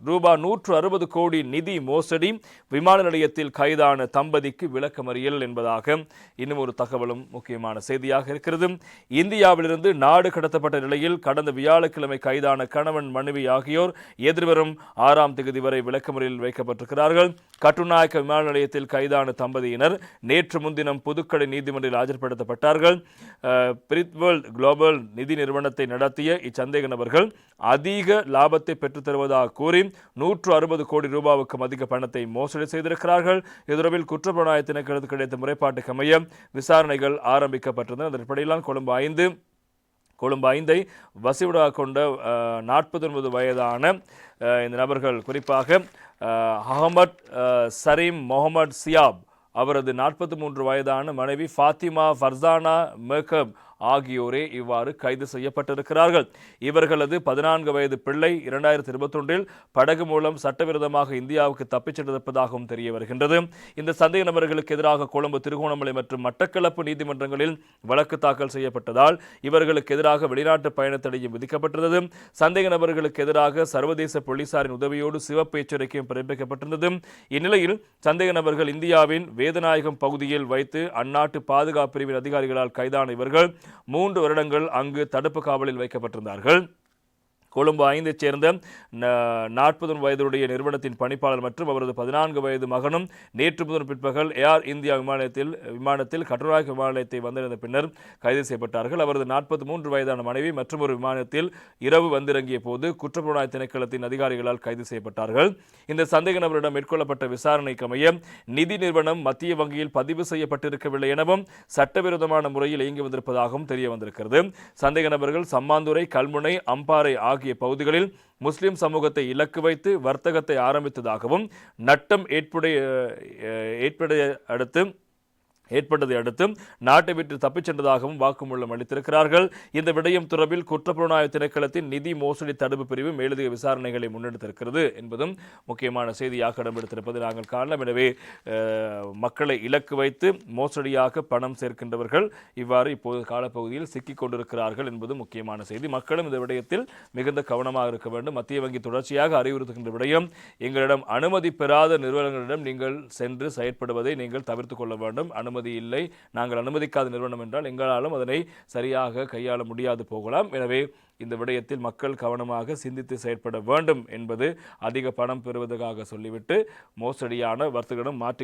ரூபாய் நூற்று அறுபது கோடி நிதி மோசடி. விமான நிலையத்தில் கைதான தம்பதிக்கு விளக்கமறியல் என்பதாக இன்னும் ஒரு தகவலும் முக்கியமான செய்தியாக இருக்கிறது. இந்தியாவிலிருந்து நாடு கடத்தப்பட்ட நிலையில் கடந்த வியாழக்கிழமை கைதான கணவன் மனைவி ஆகியோர் எதிர்வரும் ஆறாம் தேதி வரை விளக்கமறியலில் வைக்கப்பட்டிருக்கிறார்கள். கட்டுநாயக்க விமான நிலையத்தில் கைதான தம்பதியினர் நேற்று முன்தினம் புதுக்கடை நீதிமன்றில் ஆஜர்படுத்தப்பட்டார்கள். அஹ், பிரித்வேர்ல்ட் குளோபல் நிதி நிறுவனத்தை நடத்திய இச்சந்தேக நபர்கள் அதிக லாபத்தை பெற்றுத்தருவதாக கூறி நூற்று அறுபது கோடி ரூபாவுக்கும் அதிக பணத்தை மோசடி செய்திருக்கிறார்கள். இது தொடர்பில் குற்றப்புலனாய்வு கிடைத்த முறைப்பாட்டுக்கு அமைய விசாரணைகள் ஆரம்பிக்கப்பட்டிருந்தன. அதன் கொழும்பு ஐந்து கொழும்பு ஐந்தை வசிவிடாக கொண்ட நாற்பத்தி ஒன்பது வயதான இந்த நபர்கள் குறிப்பாக அஹ், அகமட் சரீம் முகமது சியாப் அவரது நாற்பத்தி மூன்று வயதான மனைவி ஃபாத்திமா ஃபர்சானா மேக்கப் ஆகியோரே இவ்வாறு கைது செய்யப்பட்டிருக்கிறார்கள். இவர்களது பதினான்கு வயது பிள்ளை இரண்டாயிரத்தி இருபத்தொன்றில் படகு மூலம் சட்டவிரோதமாக இந்தியாவுக்கு தப்பிச் சென்றிருப்பதாகவும் தெரிய வருகின்றது. இந்த சந்தேக நபர்களுக்கு எதிராக கொழும்பு திருகோணமலை மற்றும் மட்டக்களப்பு நீதிமன்றங்களில் வழக்கு தாக்கல் செய்யப்பட்டதால் இவர்களுக்கு எதிராக வெளிநாட்டு பயணத்தடையும் விதிக்கப்பட்டிருந்தது. சந்தேக நபர்களுக்கு எதிராக சர்வதேச போலீசாரின் உதவியோடு சிவப்பு எச்சரிக்கையும் பிறப்பிக்கப்பட்டிருந்தது. இந்நிலையில் சந்தேக நபர்கள் இந்தியாவின் வேதநாயகம் பகுதியில் வைத்து அந்நாட்டு பாதுகாப்பு பிரிவின் அதிகாரிகளால் கைதான இவர்கள் மூன்று வருடங்கள் அங்கு தடுப்பு காவலில் வைக்கப்பட்டிருந்தார்கள். கொழும்பு ஐந்தைச் சேர்ந்த நாற்பது வயதுடைய நிறுவனத்தின் பணிப்பாளர் மற்றும் அவரது பதினான்கு வயது மகனும் நேற்று முதல் பிற்பகல் ஏர் இந்தியா விமானத்தில் விமானத்தில் கட்டுராக் விமான நிலையத்தை வந்திருந்த பின்னர் கைது செய்யப்பட்டார்கள். அவரது நாற்பத்தி மூன்று வயதான மனைவி மற்றும் ஒரு விமானத்தில் இரவு வந்திறங்கிய போது குற்றப்புலனாய் திணைக்களத்தின் அதிகாரிகளால் கைது செய்யப்பட்டார்கள். இந்த சந்தேக நபரிடம் மேற்கொள்ளப்பட்ட விசாரணைக்கு அமைய நிதி நிறுவனம் மத்திய வங்கியில் பதிவு செய்யப்பட்டிருக்கவில்லை எனவும் சட்டவிரோதமான முறையில் இயங்கி வந்திருப்பதாகவும் தெரிய வந்திருக்கிறது சந்தேக நபர்கள் சம்மாந்துறை கல்முனை அம்பாறை ஆகிய பகுதிகளில் முஸ்லிம் சமூகத்தை இலக்கு வைத்து வர்த்தகத்தை ஆரம்பித்ததாகவும் நட்டம் ஏற்புடைய ஏற்படைய அடுத்து ஏற்பட்டதை அடுத்து நாட்டை விட்டு தப்பிச் சென்றதாகவும் வாக்குமூலம் அளித்திருக்கிறார்கள். இந்த விடயம் தொடர்பில் குற்றப்புலனாய்வு திணைக்களத்தின் நிதி மோசடி தடுப்பு பிரிவு மேலதிக விசாரணைகளை முன்னெடுத்திருக்கிறது என்பதும் முக்கியமான செய்தியாக இடம்பெடுத்திருப்பதை நாங்கள் காணலாம். எனவே மக்களை இலக்கு வைத்து மோசடியாக பணம் சேர்க்கின்றவர்கள் இவ்வாறு இப்போது காலப்பகுதியில் சிக்கிக் கொண்டிருக்கிறார்கள் என்பது முக்கியமான செய்தி. மக்களும் இந்த விடயத்தில் மிகுந்த கவனமாக இருக்க வேண்டும். மத்திய வங்கி தொடர்ச்சியாக அறிவுறுத்துகின்ற விடயம் எங்களிடம் அனுமதி பெறாத நிறுவனங்களிடம் நீங்கள் சென்று செயற்படுவதை நீங்கள் தவிர்த்துக் கொள்ள வேண்டும். அனுமதி இல்லை. நாங்கள் அனுமதிக்காத நிறுவனம் என்றால் எங்களாலும் அதனை சரியாக கையாள முடியாது போகலாம். எனவே இந்த விடயத்தில் மக்கள் கவனமாக சிந்தித்து செயற்பட வேண்டும் என்பது அதிக பணம் பெறுவதற்காக சொல்லிவிட்டு மோசடியான வர்த்தகரிடம் மாற்றி